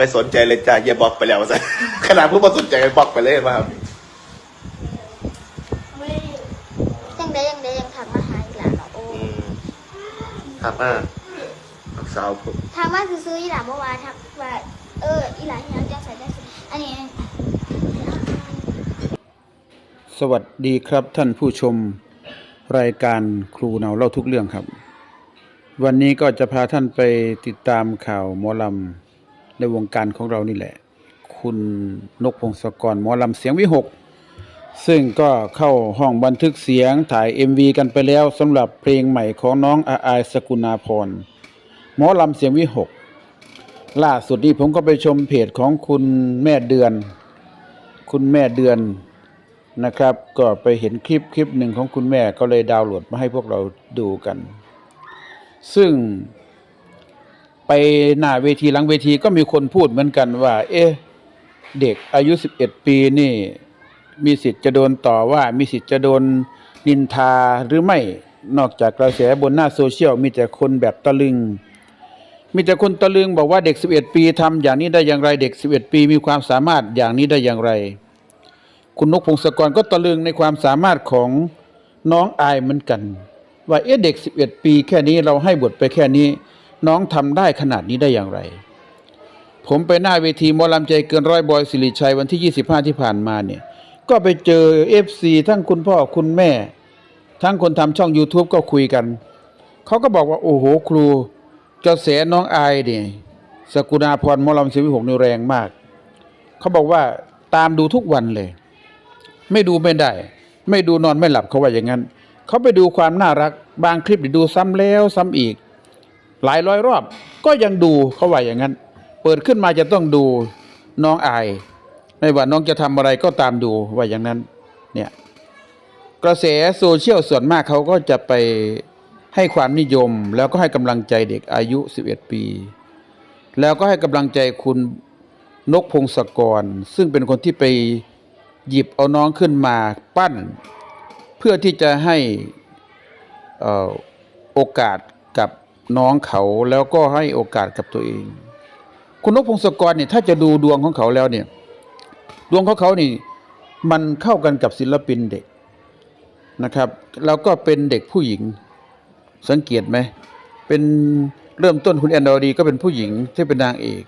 ไม่สนใจเลยจ้าอย่าบล็อกไปแล้วซะขนาดผู้มาสนใจกันบล็อกไปเลยมาครับไม่ยังได้ยังได้ยังทักมาหาอีหลานเหรอโอ้อืมครับอ่าลูกสาวผมทักมาซื้อๆอีหลานเมื่อวานทักว่าเอออีหลานที่ยังจะใส่ได้สิอันนี้ สวัสดีครับท่านผู้ชมรายการครูเนาเล่าทุกเรื่องครับ วันนี้ก็จะพาท่านไปติดตามข่าวหมอลำ ในวงการของเรานี่แหละ คุณนกพงศกรหมอลำเสียงวิหก ซึ่งก็เข้าห้องบันทึกเสียงถ่าย MV กันไปแล้วสำหรับเพลงใหม่ของน้องอาอายสกุณาพรหมอลำเสียงวิหก ล่าสุดนี้ผมก็ไปชมเพจของคุณแม่เดือน คุณแม่เดือนนะครับ ก็ไปเห็นคลิปคลิปหนึ่งของคุณแม่ก็เลยดาวน์โหลดมาให้พวกเราดูกัน ซึ่ง ไปหน้าเวทีหลังเวทีก็มีคนพูดเหมือนกันว่า เอ๊ะเด็กอายุ11ปีนี่ มีสิทธิ์จะโดนต่อว่ามีสิทธิ์จะโดนนินทาหรือไม่นอกจากกระแสบนหน้าโซเชียลมีแต่คนแบบตะลึง มีแต่คนตะลึงบอกว่าเด็ก 11 ปีทำอย่างนี้ได้อย่างไร เด็ก 11 ปีมีความสามารถอย่างนี้ได้อย่างไร คุณนกพงศกรก็ตะลึงในความสามารถของน้องอายเหมือนกัน ว่าเอ๊ะเด็ก 11 ปีแค่นี้เราให้บทไปแค่นี้ น้องทำได้ขนาดนี้ได้อย่างไร ผมไปหน้าเวทีมอลำใจเกินร้อยบอยสิริชัยวันที่ 25 ที่ผ่านมาเนี่ย ก็ไปเจอ FC ทั้งคุณพ่อคุณแม่ ทั้งคนทำช่อง YouTube ก็คุยกัน เขาก็บอกว่าโอ้โหครูกระแสน้องอายเนี่ยสกุณาพรมอลำเสียวิหกนี่แรงมาก เขาบอกว่าตามดูทุกวันเลย ไม่ดูไม่ได้ ไม่ดูนอนไม่หลับเขาว่าอย่างนั้น เขาไปดูความน่ารัก บางคลิปดูซ้ำแล้วซ้ำอีก หลายร้อยรอบ ก็ยังดูเขาว่าอย่างนั้น เปิดขึ้นมาจะต้องดูน้องอาย ไม่ว่าน้องจะทำอะไรก็ตามดูว่าอย่างนั้นเนี่ยกระแสโซเชียลส่วนมากเขาก็จะไปให้ความนิยม แล้วก็ให้กำลังใจเด็กอายุ 11 ปี แล้วก็ให้กำลังใจคุณนกพงศกร ซึ่งเป็นคนที่ไปหยิบเอาน้องขึ้นมาปั้น เพื่อที่จะให้อโอกาสกับ น้องเขาแล้วก็ให้โอกาสกับตัวเอง คุณนกพงศกรเนี่ยถ้าจะดูดวงของเขาแล้วเนี่ย ดวงของเขานี่มันเข้ากันกับศิลปินเด็กนะครับ แล้วก็เป็นเด็กผู้หญิงสังเกตไหมเป็นเริ่มต้นคุณแอนดอดีก็เป็นผู้หญิงที่เป็นนางเอก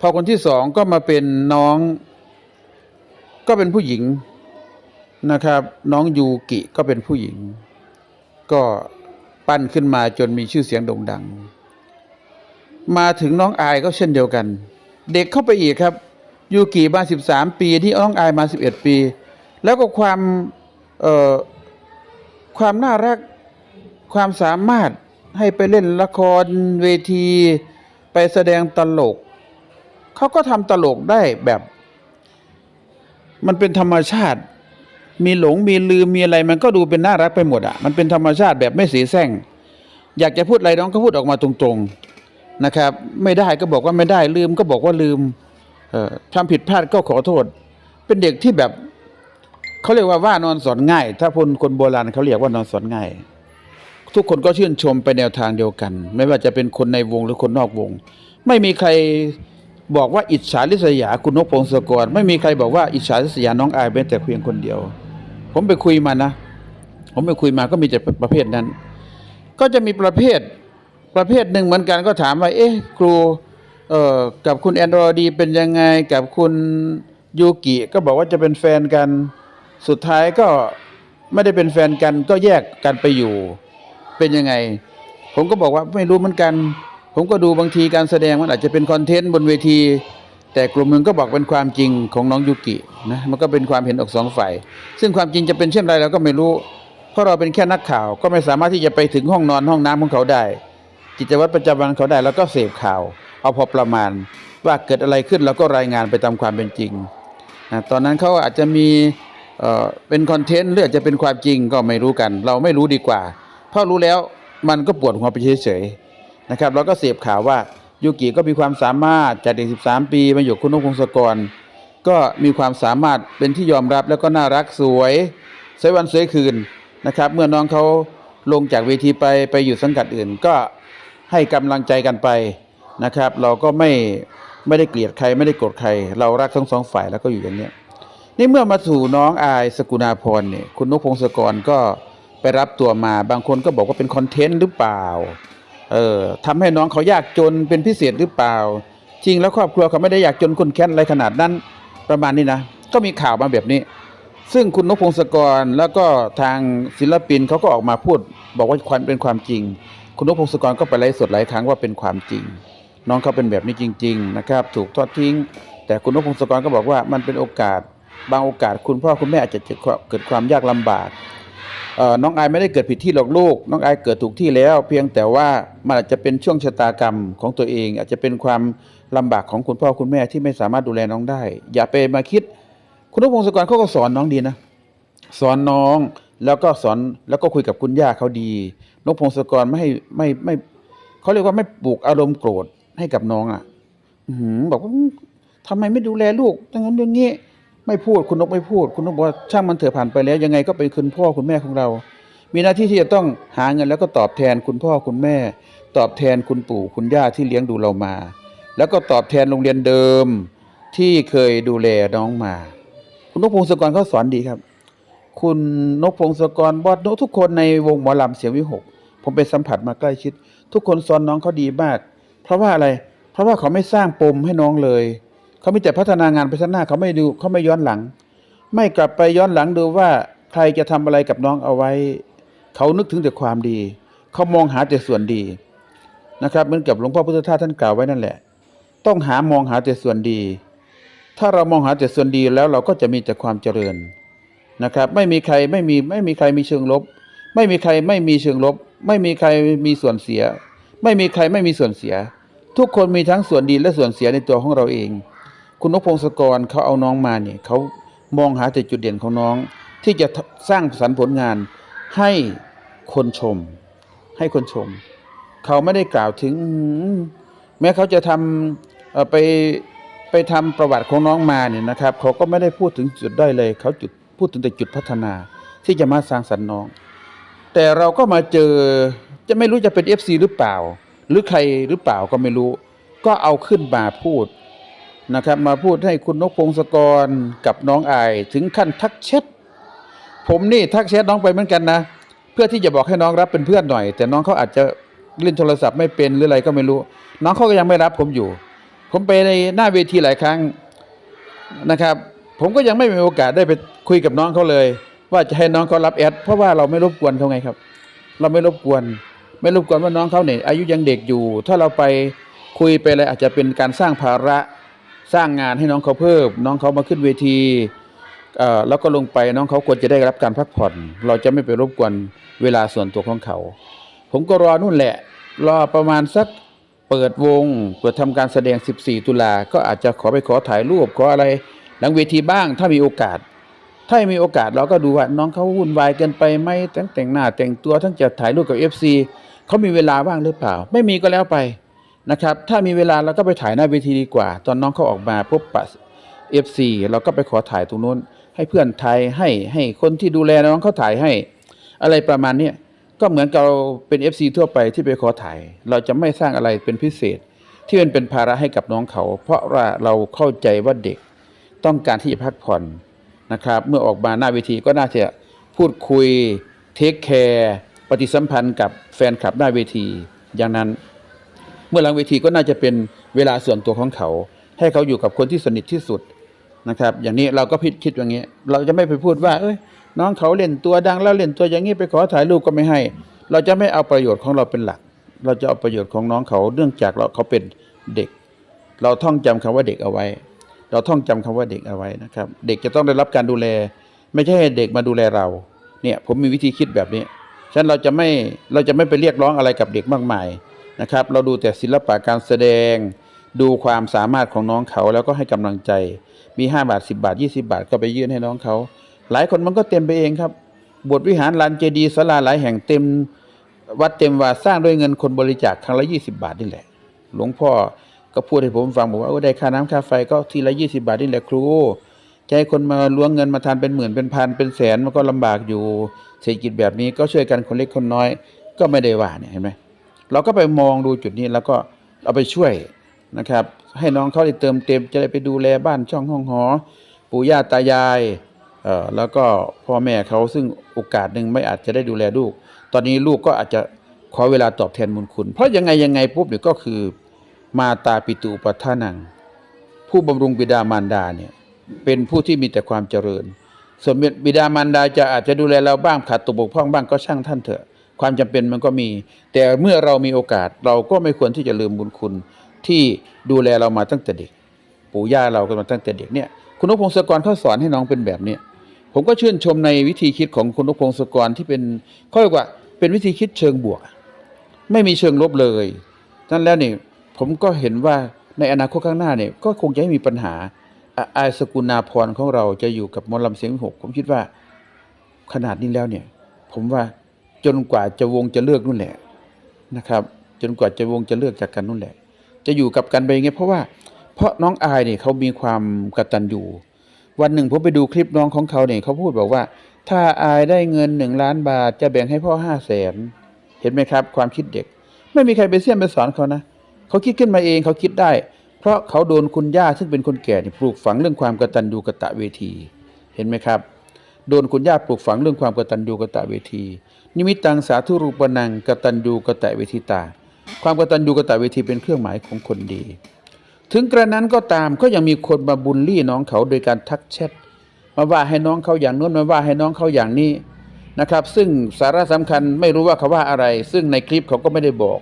พอคนที่สองก็มาเป็นน้อง ก็เป็นผู้หญิงนะครับ น้องยูกิก็เป็นผู้หญิง ก็ ปั้นขึ้นมาจนมีชื่อเสียงโด่งดัง มาถึงน้องอายก็เช่นเดียวกัน เด็กเข้าไปอีกครับ ยูกิมาสิบสามปีที่น้องอายมาสิบเอ็ดปี แล้วก็ความเอ่อความน่ารักความสามารถให้ไปเล่นละครเวที ไปแสดงตลก เขาก็ทำตลกได้แบบ มันเป็นธรรมชาติ มีหลงมีลืมมีอะไรมันก็ดูเป็นน่ารักไปหมดอะมันเป็นธรรมชาติแบบไม่สีแซงอยากจะพูดอะไรน้องก็พูดออกมาตรงๆนะครับ ไม่ได้ก็บอกว่าไม่ได้ลืมก็บอกว่าลืมทำผิดพลาดก็ขอโทษ เป็นเด็กที่แบบเขาเรียกว่าว่านอนสอนง่าย ถ้าคนคนโบราณเขาเรียกว่านอนสอนง่าย ทุกคนก็ชื่นชมไปแนวทางเดียวกัน ไม่ว่าจะเป็นคนในวงหรือคนนอกวง ไม่มีใครบอกว่าอิจฉาริษยาคุณนกพงศกร ไม่มีใครบอกว่าอิจฉาริษยาน้องอายเป็นแต่เพียงคนเดียว ผมไปคุยมานะ ผมไปคุยมาก็มีแต่ประเภทนั้น ก็จะมีประเภทประเภทหนึ่งเหมือนกันก็ถามว่า เอ๊ะครูเอ่อกับคุณแอนดรอดีเป็นยังไงกับคุณยูกิก็บอกว่าจะเป็นแฟนกัน สุดท้ายก็ไม่ได้เป็นแฟนกันก็แยกกันไปอยู่ เป็นยังไง ผมก็บอกว่าไม่รู้เหมือนกัน ผมก็ดูบางทีการแสดงมันอาจจะเป็นคอนเทนต์บนเวที แต่กลุ่มหนึ่งก็บอกเป็นความจริงของน้องยูกินะมันก็เป็นความเห็นออกสองฝ่ายซึ่งความจริงจะเป็นเช่นไรเราก็ไม่รู้เพราะเราเป็นแค่นักข่าวก็ไม่สามารถที่จะไปถึงห้องนอนห้องน้ำของเขาได้ กิจวัตรประจำวันเขาได้แล้วก็เสพข่าว เอาพอประมาณว่าเกิดอะไรขึ้นเราก็รายงานไปตามความเป็นจริงนะตอนนั้นเขาอาจจะมีเอ่อเป็นคอนเทนต์หรืออาจจะเป็นความจริงก็ไม่รู้กัน เราไม่รู้ดีกว่าเพราะรู้แล้วมันก็ปวดหัวไปเฉยๆนะครับ เราก็เสพข่าวว่า ยูกิก็มีความสามารถจากเด็ก 13 ปีมาอยู่คุณนกพงศกร ก็มีความสามารถเป็นที่ยอมรับแล้วก็น่ารักสวยสวยวันสวยคืนนะครับ เมื่อน้องเขาลงจากเวทีไปไปอยู่สังกัดอื่น ก็ให้กำลังใจกันไปนะครับ เราก็ไม่ไม่ได้เกลียดใครไม่ได้โกรธใคร เรารักทั้งสองฝ่ายแล้วก็อยู่อย่างเนี้ยนี่เมื่อมาสู่น้องอายสกุณาพรเนี่ยคุณนกพงศกรก็ไปรับตัวมาบางคนก็บอกว่าเป็นคอนเทนต์หรือเปล่า เออทำให้น้องเขายากจนเป็นพิเศษหรือเปล่า จริงแล้วครอบครัวเขาไม่ได้อยากจนคนแค้นอะไรขนาดนั้นประมาณนี้นะ ก็มีข่าวมาแบบนี้ ซึ่งคุณนกพงศกรแล้วก็ทางศิลปินเขาก็ออกมาพูด บอกว่าความเป็นความจริง คุณนกพงศกรก็ไปไลฟ์สดหลายครั้งว่าเป็นความจริง น้องเขาเป็นแบบนี้จริง ๆ นะครับ ถูกทอดทิ้ง แต่คุณนกพงศกรก็บอกว่ามันเป็นโอกาส บางโอกาสคุณพ่อคุณแม่อาจจะเกิดความยากลำบาก น้องอายไม่ได้เกิดผิดที่หรอกลูก น้องอายเกิดถูกที่แล้ว เพียงแต่ว่ามันอาจจะเป็นช่วงชะตากรรมของตัวเอง อาจจะเป็นความลำบากของคุณพ่อคุณแม่ที่ไม่สามารถดูแลน้องได้ อย่าไปมาคิด คุณนพพงศกรเขาก็สอนน้องดีนะ สอนน้องแล้วก็สอนแล้วก็คุยกับคุณย่าเขาดีนกพงศกรไม่ให้ไม่ไม่เขาเรียกว่าไม่ปลูกอารมณ์โกรธให้กับน้องอะหือบอกว่าทำไมไม่ดูแลลูกอย่างนั้นอย่างนี้ ไม่พูดคุณนกไม่พูด คุณนกบอกว่าช่างมันเถอะผ่านไปแล้ว ยังไงก็เป็นคุณพ่อคุณแม่ของเรา มีหน้าที่ที่จะต้องหาเงินแล้วก็ตอบแทนคุณพ่อคุณแม่ ตอบแทนคุณปู่คุณย่าที่เลี้ยงดูเรามา แล้วก็ตอบแทนโรงเรียนเดิมที่เคยดูแลน้องมา คุณนกพงศกรเขาสอนดีครับ คุณนกพงศกรบอดนกทุกคนในวงหมอลำเสียงวิหก ผมไปสัมผัสมาใกล้ชิด ทุกคนสอนน้องเขาดีมาก เพราะว่าอะไร เพราะว่าเขาไม่สร้างปมให้น้องเลย เขามีแต่พัฒนางานไปข้างหน้าเขาไม่ดูเขาไม่ย้อนหลัง ไม่กลับไปย้อนหลังดูว่าใครจะทำอะไรกับน้องเอาไว้ เขานึกถึงแต่ความดี เขามองหาแต่ส่วนดีนะครับเหมือนกับหลวงพ่อพุทธทาสท่านกล่าวไว้นั่นแหละ ต้องหามองหาแต่ส่วนดี ถ้าเรามองหาแต่ส่วนดีแล้วเราก็จะมีแต่ความเจริญนะครับ ไม่มีใครไม่มีไม่มีใครมีเชิงลบ ไม่มีใครไม่มีเชิงลบ ไม่มีใครมีส่วนเสีย ไม่มีใครไม่มีส่วนเสีย ทุกคนมีทั้งส่วนดีและส่วนเสียในตัวของเราเอง คุณนพพงศกรเขาเอาน้องมาเนี่ยเขามองหาแต่จุดเด่นของน้อง ที่จะสร้างสรรค์ผลงานให้คนชม ให้คนชม เขาไม่ได้กล่าวถึง แม้เขาจะทำไปไปทำประวัติของน้องมาเนี่ยนะครับ เขาก็ไม่ได้พูดถึงจุดด้อยเลย เขาจุดพูดถึงแต่จุดพัฒนา ที่จะมาสร้างสรรค์น้อง แต่เราก็มาเจอจะไม่รู้จะเป็น FC หรือเปล่า หรือใครหรือเปล่าก็ไม่รู้ ก็เอาขึ้นมาพูด นะครับ มาพูดให้คุณนกพงศกรกับน้องอาย ถึงขั้นทักแชทผมนี่ทักแชทน้องไปเหมือนกันนะ เพื่อที่จะบอกให้น้องรับเป็นเพื่อนหน่อย แต่น้องเขาอาจจะเล่นโทรศัพท์ไม่เป็นหรืออะไรก็ไม่รู้ น้องเขาก็ยังไม่รับผมอยู่ ผมไปในหน้าเวทีหลายครั้งนะครับ ผมก็ยังไม่มีโอกาสได้ไปคุยกับน้องเขาเลย ว่าจะให้น้องเขารับแอดเพราะว่าเราไม่รบกวนเขาไงครับ เราไม่รบกวน ไม่รบกวนว่าน้องเขาเนี่ยอายุยังเด็กอยู่ ถ้าเราไปคุยไปอะไรอาจจะเป็นการสร้างภาระ สร้างงานให้น้องเขาเพิ่มน้องเขามาขึ้นเวทีเอ่อแล้วก็ลงไปน้องเขาควรจะได้รับการพักผ่อน เราจะไม่ไปรบกวนเวลาส่วนตัวของเขา ผมก็รอนู่นแหละ รอประมาณสักเปิดวง เปิดทำการแสดง 14 ตุลา ก็อาจจะขอไปขอถ่ายรูปขออะไร หลังเวทีบ้างถ้ามีโอกาส ถ้ามีโอกาสเราก็ดูว่าน้องเขาวุ่นวายเกินไปไหมทั้งแต่งหน้าแต่งตัวทั้งจะถ่ายรูปกับ FC เขามีเวลาว่างหรือเปล่า ไม่มีก็แล้วไป นะครับ ถ้ามีเวลาเราก็ไปถ่ายหน้าเวทีดีกว่า ตอนน้องเขาออกมาพบปะ FC เราก็ไปขอถ่ายตรงนู้น ให้เพื่อนถ่ายให้ให้คนที่ดูแลน้องเขาถ่ายให้ อะไรประมาณนี้ก็เหมือนกับเราเป็น FC ทั่วไปที่ไปขอถ่าย เราจะไม่สร้างอะไรเป็นพิเศษ ที่มันเป็นภาระให้กับน้องเขา เพราะว่าเราเข้าใจว่าเด็กต้องการที่จะพักผ่อนนะครับ เมื่อออกมาหน้าเวทีก็น่าจะพูดคุยเทคแคร์ปฏิสัมพันธ์กับแฟนคลับหน้าเวทีอย่างนั้น เมื่อหลังเวทีก็น่าจะเป็นเวลาส่วนตัวของเขา ให้เขาอยู่กับคนที่สนิทที่สุดนะครับ อย่างนี้เราก็พิดคิดอย่างนี้ เราจะไม่ไปพูดว่า เอ้ย น้องเขาเล่นตัวดังแล้วเล่นตัวอย่างนี้ไปขอถ่ายรูปก็ไม่ให้ เราจะไม่เอาประโยชน์ของเราเป็นหลัก เราจะเอาประโยชน์ของน้องเขาเนื่องจากเราเขาเป็นเด็ก เราท่องจำคำว่าเด็กเอาไว้ เราท่องจำคำว่าเด็กเอาไว้นะครับ เด็กจะต้องได้รับการดูแล ไม่ใช่ให้เด็กมาดูแลเรา เนี่ยผมมีวิธีคิดแบบนี้ฉะนั้นเราจะไม่เราจะไม่ไปเรียกร้องอะไรกับเด็กมากมาย นะครับ เราดูแต่ศิลปะการแสดง ดูความสามารถของน้องเขาแล้วก็ให้กำลังใจ มี 5 บาท 10 บาท 20 บาทก็ไปยื่นให้น้องเขา หลายคนมันก็เต็มไปเองครับบทวิหารลานเจดีย์ศาลาหลายแห่งเต็มวัดเต็มว่าสร้างด้วยเงินคนบริจาคครั้งละ 20 บาทนี่แหละ หลวงพ่อก็พูดให้ผมฟังบอกว่าได้ค่าน้ำค่าไฟก็ทีละ20 บาทนี่แหละครูจะให้คนมาล้วงเงินมาทานเป็นหมื่นเป็นพันเป็นแสนมันก็ลำบากอยู่เศรษฐกิจแบบนี้ก็ช่วยกันคนเล็กคนน้อย ก็ไม่ได้ว่าเนี่ยเห็นไหม เราก็ไปมองดูจุดนี้แล้วก็เอาไปช่วยนะครับ ให้น้องเขาได้เติมเต็มจะได้ไปดูแลบ้านช่องห้องหอ ปู่ย่าตายายเอ่อแล้วก็พ่อแม่เขาซึ่งโอกาสหนึ่งไม่อาจจะได้ดูแลลูก ตอนนี้ลูกก็อาจจะขอเวลาตอบแทนบุญคุณ เพราะยังไงยังไงปุ๊บเนี่ยก็คือมาตาปิตุปัฏฐานัง ผู้บำรุงบิดามารดาเนี่ยเป็นผู้ที่มีแต่ความเจริญ ส่วนบิดามารดาจะอาจจะดูแลเราบ้างขาดตกบกพร่องบ้างก็ช่างท่านเถอะ ความจำเป็นมันก็มี แต่เมื่อเรามีโอกาสเราก็ไม่ควรที่จะลืมบุญคุณที่ดูแลเรามาตั้งแต่เด็ก ปู่ย่าเรากันมาตั้งแต่เด็กเนี่ยคุณนพงศกรเขาสอนให้น้องเป็นแบบเนี้ยผมก็ชื่นชมในวิธีคิดของคุณนพงศกรที่เป็นเขาเรียกว่าเป็นวิธีคิดเชิงบวก ไม่มีเชิงลบเลยนั่นแล้วนี่ผมก็เห็นว่าในอนาคตข้างหน้าเนี่ยก็คงจะไม่มีปัญหาอายสกุลนาพรของเราจะอยู่กับมอลำเสียงหกผมคิดว่าขนาดนี้แล้วเนี่ย ผมว่า จนกว่าจะวงจะเลิกนู่นแหละนะครับ จนกว่าจะวงจะเลิกจากกันนู่นแหละ จะอยู่กับกันไปอย่างเงี้ยเพราะว่าเพราะน้องอายเนี่ยเขามีความกตัญญูวันหนึ่งผมไปดูคลิปน้องของเขาเนี่ยเขาพูดบอกว่า ถ้าอายได้เงินหนึ่งล้านบาท จะแบ่งให้พ่อห้าแสนเห็นไหมครับ ความคิดเด็ก ไม่มีใครไปเสี่ยมไปสอนเขานะเขาคิดขึ้นมาเองเขาคิดได้ เพราะเขาโดนคุณย่าซึ่งเป็นคนแก่เนี่ยปลูกฝังเรื่องความกตัญญูกตเวทีเห็นไหมครับ โดนคุณย่าปลูกฝังเรื่องความกตัญญูกตเวที นิมิตตังสาธุรูปนังกตัญญูกตเวทีตา ความกตัญญูกตเวทีเป็นเครื่องหมายของคนดี ถึงกระนั้นก็ตามก็ยังมีคนมาบุลลี่น้องเขาโดยการทักแชทมาว่าให้น้องเขาอย่างนู้นมาว่าให้น้องเขาอย่างนี้นะครับ ซึ่งสาระสำคัญไม่รู้ว่าเขาว่าอะไร ซึ่งในคลิปเขาก็ไม่ได้บอก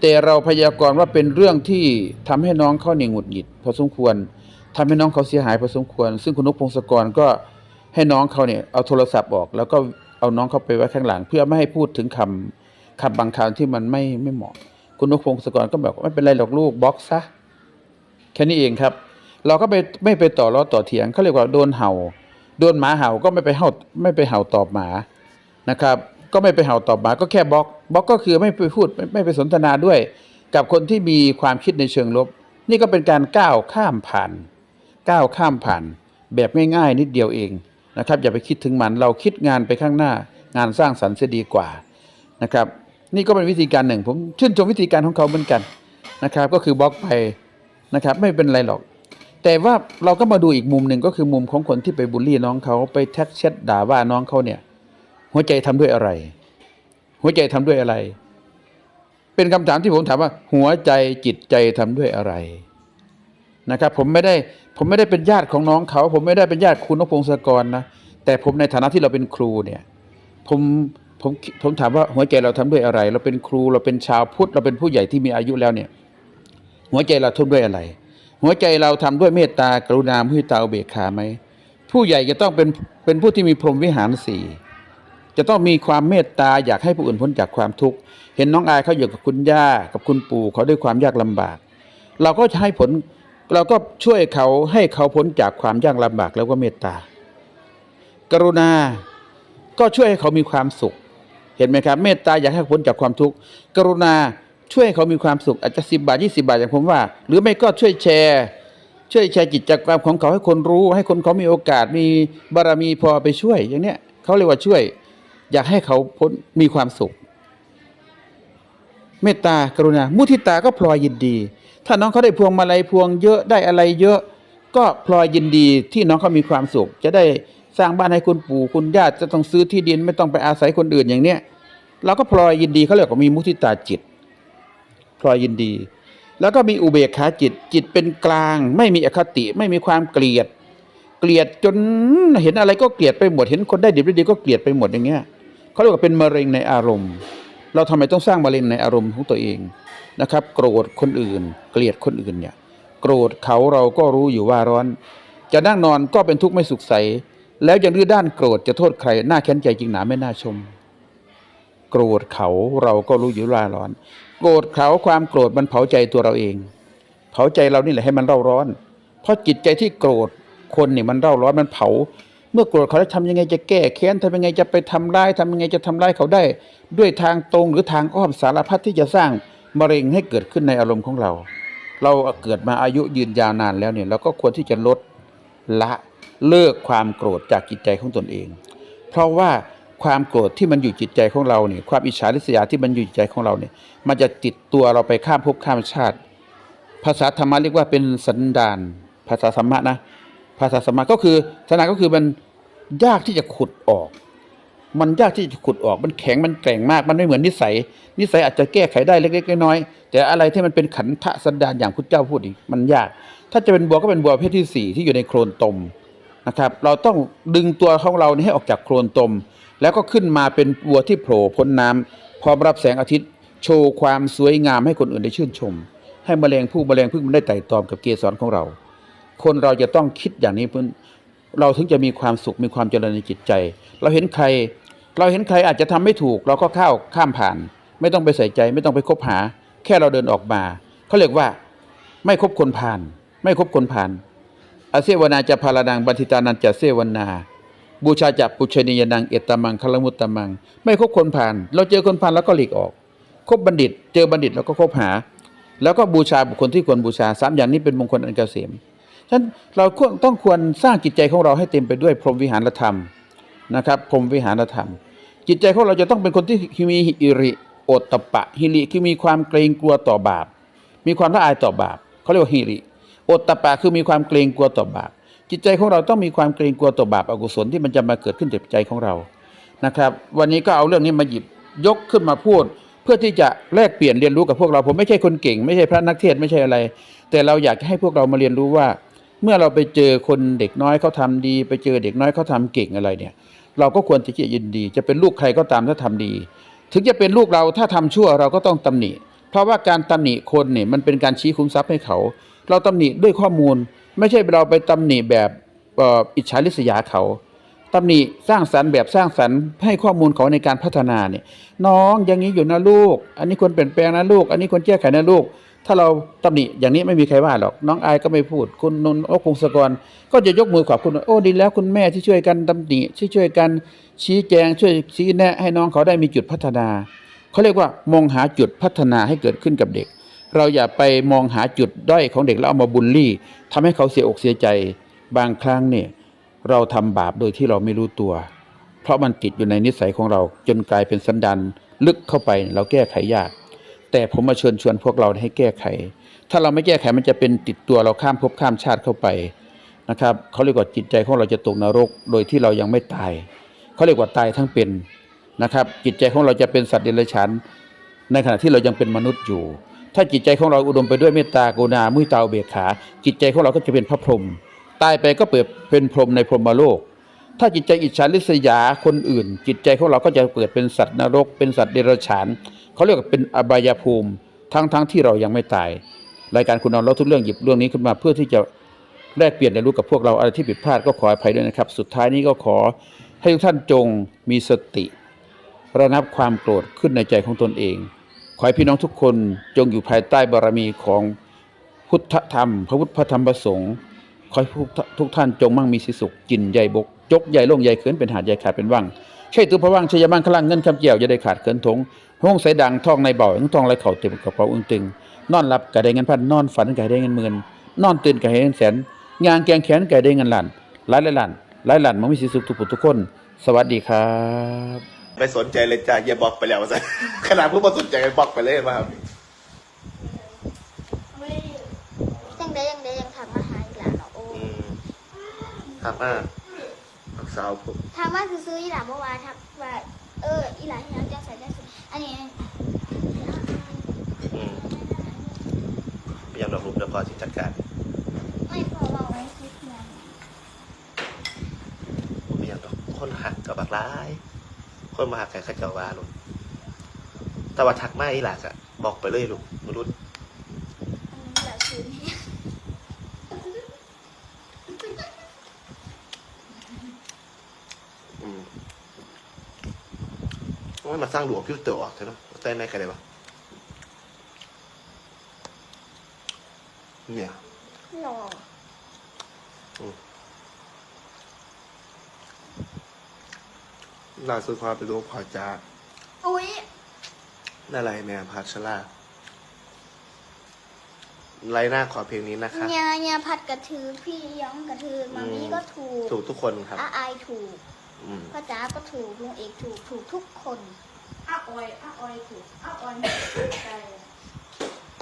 แต่เราพยากรณ์ว่าเป็นเรื่องที่ทำให้น้องเขาเนี่ยหงุดหงิดพอสมควรทำให้น้องเขาเสียหายพอสมควร ซึ่งคุณนพพงศกรก็ ให้น้องเขาเนี่ยเอาโทรศัพท์ออกแล้วก็เอาน้องเขาไปไว้ข้างหลัง เพื่อไม่ให้พูดถึงคำคำบางคำที่มันไม่ไม่เหมาะ คุณนพพงศกรก็บอกว่าไม่เป็นไรหรอกลูกบล็อกซะแค่นี้เองครับ เราก็ไปไม่ไปต่อล้อต่อเถียงเขาเรียกว่าโดนเห่า โดนหมาเห่าก็ไม่ไปเห่าไม่ไปเห่าตอบหมานะครับ ก็ไม่ไปเห่าตอบหมาก็แค่บล็อกบล็อกก็คือไม่ไปพูดไม่ไม่ไปสนทนาด้วย กับคนที่มีความคิดในเชิงลบ นี่ก็เป็นการก้าวข้ามผ่าน ก้าวข้ามผ่าน แบบง่ายๆ นิดเดียวเอง นะครับอย่าไปคิดถึงมันเราคิดงานไปข้างหน้างานสร้างสรรค์เสียดีกว่านะครับนี่ก็เป็นวิธีการหนึ่ง ผมชื่นชมวิธีการของเขาเหมือนกันนะครับ ก็คือบล็อกไปนะครับไม่เป็นไรหรอก แต่ว่าเราก็มาดูอีกมุมหนึ่งก็คือมุมของคนที่ไปบูลลี่น้องเขาไปแท็กแชทด่าว่าน้องเขาเนี่ยหัวใจทำด้วยอะไร หัวใจทำด้วยอะไร เป็นคำถามที่ผมถามว่า หัวใจจิตใจทำด้วยอะไรนะครับ ผมไม่ได้ ผมไม่ได้เป็นญาติของน้องเขา ผมไม่ได้เป็นญาติคุณนพพงศกรนะแต่ผมในฐานะที่เราเป็นครูเนี่ยผมผมผมถามว่าหัวใจเราทำด้วยอะไร เราเป็นครูเราเป็นชาวพุทธเราเป็นผู้ใหญ่ที่มีอายุแล้วเนี่ย หัวใจเราทำด้วยอะไร หัวใจเราทำด้วยเมตตากรุณามุทิตาอเบกขาไหมผู้ใหญ่จะต้องเป็นเป็นผู้ที่มีพรหมวิหารสี่จะต้องมีความเมตตาอยากให้ผู้อื่นพ้นจากความทุกข์เห็นน้องอายเขาอยู่กับคุณย่ากับคุณปู่เขาด้วยความยากลำบาก เราก็จะให้ผล เราก็ช่วยเขาให้เขาพ้นจากความยากลำบากแล้วก็เมตตา กรุณาก็ช่วยให้เขามีความสุข เห็นไหมครับ เมตตาอยากให้เขาพ้นจากความทุกข์กรุณาช่วยให้เขามีความสุขอาจจะสิบาทยี่สิบาทอย่างผมว่า หรือไม่ก็ช่วยแชร์ ช่วยแชร์จิตใจความของเขาให้คนรู้ ให้คนเขามีโอกาสมีบารมีพอไปช่วย อย่างเนี้ยเขาเรียกว่าช่วย อยากให้เขาพ้นมีความสุข เมตตากรุณา มุทิตาก็พลอยยินดี ถ้าน้องเขาได้พวงมาลัยพวงเยอะได้อะไรเยอะ ก็พลอยยินดีที่น้องเขามีความสุข จะได้สร้างบ้านให้คุณปู่คุณย่าจะต้องซื้อที่ดินไม่ต้องไปอาศัยคนอื่นอย่างเนี้ยเราก็พลอยยินดีเขาเรียกว่ามีมุทิตาจิต พลอยยินดี แล้วก็มีอุเบกขาจิตจิตเป็นกลาง ไม่มีอคติไม่มีความเกลียด เกลียดจนเห็นอะไรก็เกลียดไปหมดเห็นคนได้ดีได้ดีก็เกลียดไปหมดอย่างเงี้ยเขาเรียกว่าเป็นมะเร็งในอารมณ์ เราทำไมต้องสร้างมะเร็งในอารมณ์ของตัวเองนะครับ โกรธคนอื่น เกลียดคนอื่นเนี่ย โกรธเขาเราก็รู้อยู่ว่าร้อน จะนั่งนอนก็เป็นทุกข์ไม่สุขใส แล้วยังดื้อด้านโกรธจะโทษใครหน่าแค้นใจจริงหนาไม่น่าชม โกรธเขาเราก็รู้อยู่ว่าร้อน โกรธเขาความโกรธมันเผาใจตัวเราเอง เผาใจเรานี่แหละให้มันเร่าร้อน เพราะจิตใจที่โกรธคนนี่มันเร่าร้อนมันเผา เมื่อโกรธเขาแล้วทำยังไงจะแก้แค้นทำยังไงจะไปทำร้ายทำยังไงจะทำร้ายเขาได้ ด้วยทางตรงหรือทางอ้อมสารพัดที่จะสร้างมะเร็งให้เกิดขึ้นในอารมณ์ของเรา เราเกิดมาอายุยืนยาวนานแล้วเนี่ยเราก็ควรที่จะลดละเลิกความโกรธจากจิตใจของตนเอง เพราะว่าความโกรธที่มันอยู่จิตใจของเราเนี่ยความอิจฉาริษยาที่มันอยู่จิตใจของเราเนี่ยมันจะติดตัวเราไปข้ามภพข้ามชาติ ภาษาธรรมะเรียกว่าเป็นสันดาน ภาษาธรรมะนะ ภาษาธรรมะก็คือสนาก็คือมันยากที่จะขุดออก มันยากที่จะขุดออกมันแข็งมันแกร่งมากมันไม่เหมือนนิสัย นิสัยอาจจะแก้ไขได้เล็กๆน้อยๆแต่อะไรที่มันเป็นขันธสันดานอย่างพุทธเจ้าพูดอีกมันยาก ถ้าจะเป็นบัวก็เป็นบัวประเพศที่สี่ที่อยู่ในโคลนตมนะครับ เราต้องดึงตัวของเราให้ออกจากโคลนตม แล้วก็ขึ้นมาเป็นบัวที่โผล่พ้นน้ำพร้อมรับแสงอาทิตย์ โชว์ความสวยงามให้คนอื่นได้ชื่นชม ให้แมลงผู้แมลงพึ่งมันได้ไต่ตอมกับเกสรของเรา คนเราจะต้องคิดอย่างนี้เพื่อนเราถึงจะมีความสุขมีความเจริญในจิตใจ เราเห็นใคร เราเห็นใครอาจจะทำไม่ถูก เราก็เข้าข้ามผ่าน ไม่ต้องไปใส่ใจ ไม่ต้องไปคบหา แค่เราเดินออกมาเขาเรียกว่า ไม่คบคนผ่าน ไม่คบคนผ่านอาเสวนาจะพารานังบันทิตานันจะเสวนา บูชาจะปุชนียนังเอตตมังคลมุตตมัง ไม่คบคนผ่าน เราเจอคนผ่านแล้วก็หลีกออกคบบัณฑิต เจอบัณฑิตแล้วก็คบหา แล้วก็บูชาบุคคลที่ควรบูชาสามอย่างนี้เป็นมงคลอันเกษม ฉะนั้นเราควรต้องควรสร้างจิตใจของเราให้เต็มไปด้วยพรหมวิหารธรรมนะครับพรหมวิหารธรรม จิตใจของเราจะต้องเป็นคนที่มีอิริโอตตปปะฮิริคือมีความเกรงกลัวต่อบาป มีความละอายต่อบาปเขาเรียกว่าฮิริโอตตปปะคือมีความเกรงกลัวต่อบาป จิตใจของเราต้องมีความเกรงกลัวต่อบาปอกุศลที่มันจะมาเกิดขึ้นในใจของเรานะครับวันนี้ก็เอาเรื่องนี้มาหยิบยกขึ้นมาพูด เพื่อที่จะแลกเปลี่ยนเรียนรู้กับพวกเราผมไม่ใช่คนเก่ง ไม่ใช่พระนักเทศไม่ใช่อะไร แต่เราอยากให้พวกเรามาเรียนรู้ว่า เมื่อเราไปเจอคนเด็กน้อยเขาทำดี ไปเจอเด็กน้อยเขาทำเก่งอะไรเนี่ย เราก็ควรที่จะยินดี จะเป็นลูกใครก็ตามถ้าทำดี ถึงจะเป็นลูกเราถ้าทำชั่วเราก็ต้องตำหนิ เพราะว่าการตำหนิคนเนี่ยมันเป็นการชี้คุ้มทรัพย์ให้เขา เราตำหนิด้วยข้อมูล ไม่ใช่เราไปตำหนิแบบอิจฉาริษยาเขาตำหนิสร้างสรรค์แบบสร้างสรรค์ให้ข้อมูลเขาในการพัฒนาเนี่ยน้องอย่างนี้อยู่นะลูก อันนี้ควรเปลี่ยนแปลงนะลูก อันนี้ควรแก้ไขนะลูก ถ้าเราตำหนิอย่างนี้ไม่มีใครว่าหรอก น้องอายก็ไม่พูด คุณนนท์โอคงศกร ก็จะยกมือขอบคุณ โอ้ดีแล้วคุณแม่ที่ช่วยกันตำหนิที่ช่วยกันชี้แจงช่วยชี้แนะให้น้องเขาได้มีจุดพัฒนา เขาเรียกว่ามองหาจุดพัฒนาให้เกิดขึ้นกับเด็ก เราอย่าไปมองหาจุดด้อยของเด็กแล้วเอามาบูลลี่ทำให้เขาเสียอกเสียใจ บางครั้งเนี่ยเราทำบาปโดยที่เราไม่รู้ตัว เพราะมันติดอยู่ในนิสัยของเราจนกลายเป็นสันดานลึกเข้าไปเราแก้ไขยาก แต่ผมมาเชิญชวนพวกเราให้แก้ไข ถ้าเราไม่แก้ไขมันจะเป็นติดตัวเราข้ามภพข้ามชาติเข้าไปนะครับเขาเรียกว่าจิตใจของเราจะตกนรก โดยที่เรายังไม่ตายเขาเรียกว่าตายทั้งเป็นนะครับ จิตใจของเราจะเป็นสัตว์เดรัจฉานในขณะที่เรายังเป็นมนุษย์อยู่ ถ้าจิตใจของเราอุดมไปด้วยเมตตากรุณามุตาเบกขา จิตใจของเราก็จะเป็นพระพรหมตายไปก็เปิดเป็นพรหมในพรหมโลก ถ้าจิตใจอิจฉาริษยาคนอื่น จิตใจของเราก็จะเกิดเป็นสัตว์นรก เป็นสัตว์เดรัจฉานเขาเรียกว่าเป็นอบายภูมิ ทั้งทั้งที่เรายังไม่ตาย รายการคุณเอาเราทุกเรื่องหยิบเรื่องนี้ขึ้นมาเพื่อที่จะแลกเปลี่ยนเรียนรู้กับพวกเราอะไรที่ผิดพลาดก็ขออภัยด้วยนะครับ สุดท้ายนี้ก็ขอให้ทุกท่านจงมีสติ ระงับความโกรธขึ้นในใจของตนเอง ขอให้พี่น้องทุกคนจงอยู่ภายใต้บารมีของพุทธธรรม พระพุทธธรรมพระสงฆ์ขอให้ทุกท่านจงมั่งมีสิสุขกินใหญ่บก จกใหญ่ลงใหญ่เขินเป็นหาดใหญ่ขาดเป็นว่างใช่ตัวพระว่างชยมั่งคลังเงินคำเกี่ยวอย่าได้ขาดเขินถงห้องใสดังทองในเบาทั้งทองไหลเข่าเต็มกระเป๋าอึ้งตึงนอนหลับก็ได้เงินพันนอนฝันก็ได้เงินหมื่นนอนตื่นก็ได้เงินแสนงานแกงแขนก็ได้เงินล้านหลายหลายล้านหลายล้านมันมีสิสุขทุกผู้ทุกคน สวัสดีครับไม่สนใจเลยจ้ะอย่าบล็อกไปแล้วซะขนาดผู้มาสนใจกันบล็อกไปเลยมาครับยังได้ยังได้ยังทำมาหาอีหลานเหรอโอ้อืมครับอ่ารักสาวผมทำมาซื้อๆอีหลานเมื่อวานทักว่าเอออีหลานที่ยังจะใส่ได้สิอันนี้อืมพยายามดอกรูปแล้วก็สิจัดการไม่พอเราไว้คิดเงินพยายามดอกคนหักกับบักร้าย คนมาหักใครเขาเจะว่าลุงแต่ว่าทักไม่หลักอะบอกไปเลยลุงมนุษย์ อันนี้แหละซื้อเนี่ย อืมโอ้ย มาสร้างหลวงพิวเตอร์ออกเถอะเนาะใต้ในกันเลยปะเนี่ยหล่อล่าสุดความไปดูพอจ้าอุ้ยนั่นอะไรแม่พัชราไลน์หน้าขอเพลงนี้นะคะเนี่ยเนี่ยผัดกระทือพี่ยองกระทือมามี่ก็ถูก ถูกทุกคนครับอาอายถูกอืมพ่อจ๋าก็ถูกลุงเอกถูกถูกทุกคน อาออยอาออยถูกอาออยใจ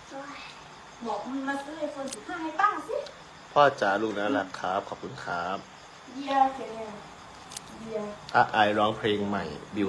โอ้ยบอกมันมาซื้อไอโฟนสิบห้าให้ป้าสิพ่อจ๋าลูกน่ารักครับขอบคุณครับ เยียร์เสร็จแล้วเยียร์ถ้าไอายร้องเพลงใหม่บิว